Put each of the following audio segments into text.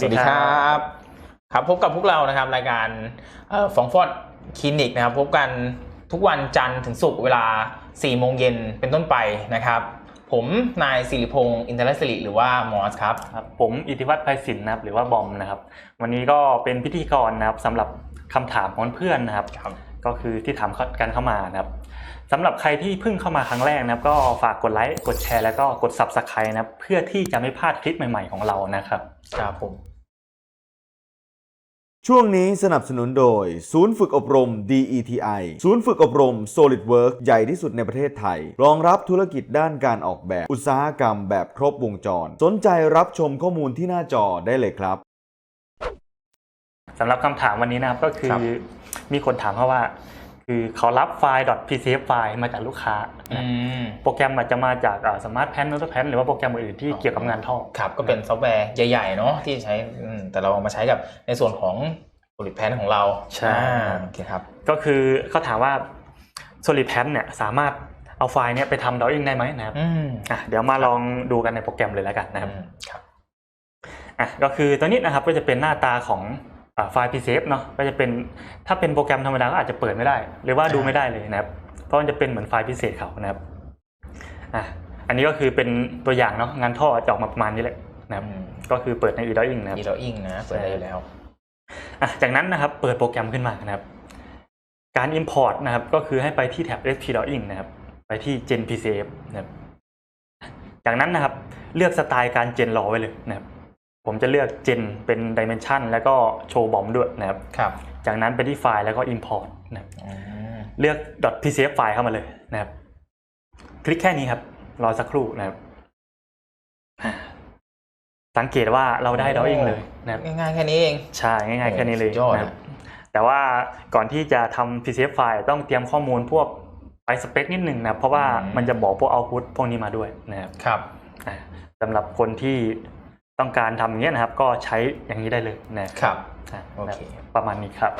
สวัสดีครับ ครับพบกับพวกเรานะครับรายการฟองฟอดคลินิกนะครับ พบกันทุกวันจันทร์ถึงศุกร์เวลา 4 โมงเย็นเป็นต้นไปนะครับ ผมนายสิริพงศ์อินทรศิริหรือว่ามอสครับครับ ผมอิทธิวัฒน์ไพศิลป์นะครับหรือว่าบอมนะครับ วันนี้ก็เป็นพิธีกรนะครับสำหรับคำถามของเพื่อนนะครับครับก็คือที่ถามกันเข้ามานะครับสำหรับใครที่เพิ่งเข้ามาครั้งแรกนะครับก็ฝากกดไลค์กดแชร์แล้วก็กด Subscribe นะครับเพื่อที่จะไม่พลาดคลิปใหม่ๆของเรานะครับครับผม ช่วงนี้สนับสนุนโดย ศูนย์ฝึกอบรม DETI ศูนย์ฝึกอบรม SolidWorks ใหญ่ที่สุดในประเทศไทย รองรับธุรกิจด้านการออกแบบ อุตสาหกรรมแบบครบวงจร สนใจรับชมข้อมูลที่หน้าจอได้เลยครับ สำหรับคำถามวันนี้นะครับก็คืครัอบมีคนถามเขาว่า คือเขารับไฟล์ .pcf ไฟล์มาจากลูกค้าอืนะมโปรแกรมอาจจะมาจากสมาร์ทแพนน t ตแพนหรือว่าโปรแกรมอื่นๆที่เกี่ยวกับงานท่อครับ ก็เป็นซอฟต์แวร์ใหญ่ๆเนาะที่ใช้อืมแต่เราเอามาใช้กับในส่วนของผลิตแพนของเราใช่อ่าโอเคครับ ก็คือเขาถามว่า Solid p a n เนี่ยสามารถเอาไฟล์เนี่ยไปทำ drawing ได้ไหมนะครับอืมอะเดี๋ยวมาลองดูกันในโปรแกรมเลยแล้วกันนะครับอืมครับอะก็คือตัวนี้นะครับก็จะเป็นหน้าตาของอ่า ไฟล์ PCF เนาะก็จะเป็นถ้าเป็นโปรแกรมธรรมดาก็อาจจะเปิดไม่ได้ หรือว่าดูไม่ได้เลยนะครับ เพราะมันจะเป็นเหมือนไฟล์พิเศษเขานะครับอะอันนี้ก็คือเป็นตัวอย่างเนาะงานท่อจะออกมาประมาณนี้แหละนะครับอืมก็คือเปิดใน e-drawing นะครับอีเราอิงนะเปิดได้อยู่แล้วอะจากนั้นนะครับเปิดโปรแกรมขึ้นมานะครับ การ Import นะครับ ก็คือให้ไปที่แท็บ SP Drawing นะครับ ไปที่ Gen PCF นะครับ จากนั้นนะครับเลือกสไตล์การ Gen รอไว้เลยนะครับ ผมจะเลือก Gen เป็น Dimension แล้วก็โชว์บอมด้วยนะครับครับ จากนั้นไปที่ไฟล์แล้วก็ Import นะครับอืมเลือก .pcf ไฟล์เข้ามาเลยนะครับ คลิกแค่นี้ครับ รอสักครู่นะครับอ่าสังเกตว่าเราได้ drawing เลยนะครับง่ายๆแค่นี้เองใช่ง่ายๆแค่นี้เลยสุดยอดนะครับแต่ว่าก่อนที่จะทำ PCF ไฟล์ต้องเตรียมข้อมูลพวกไปสเปคนิดหนึ่งนะเพราะว่ามันจะบอกพวก output พวกนี้มาด้วยนะครับครับอ่าสำหรับคนที่ ต้องการทำอย่างนี้ยนะครับ ก็ใช้อย่างนี้ได้เลยนะครับ อ่าโอเคประมาณนี้ครับ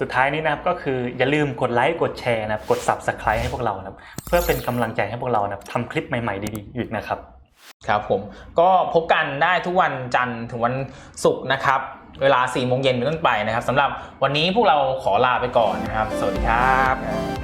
สุดท้ายนี้นะครับก็คืออย่าลืมกดไลค์กดแชร์นะครับกด subscribe ให้พวกเรานะครับ เพื่อเป็นกำลังใจให้พวกเรานะครับทำคลิปใหม่ๆดีๆอีกนะครับ ครับผมก็พบกันได้ทุกวันจันทร์ถึงวันศุกร์นะครับ เวลา4โมงเย็นเป็นต้นไปนะครับสำหรับวันนี้พวกเราขอลาไปก่อนนะครับ สวัสดีครับ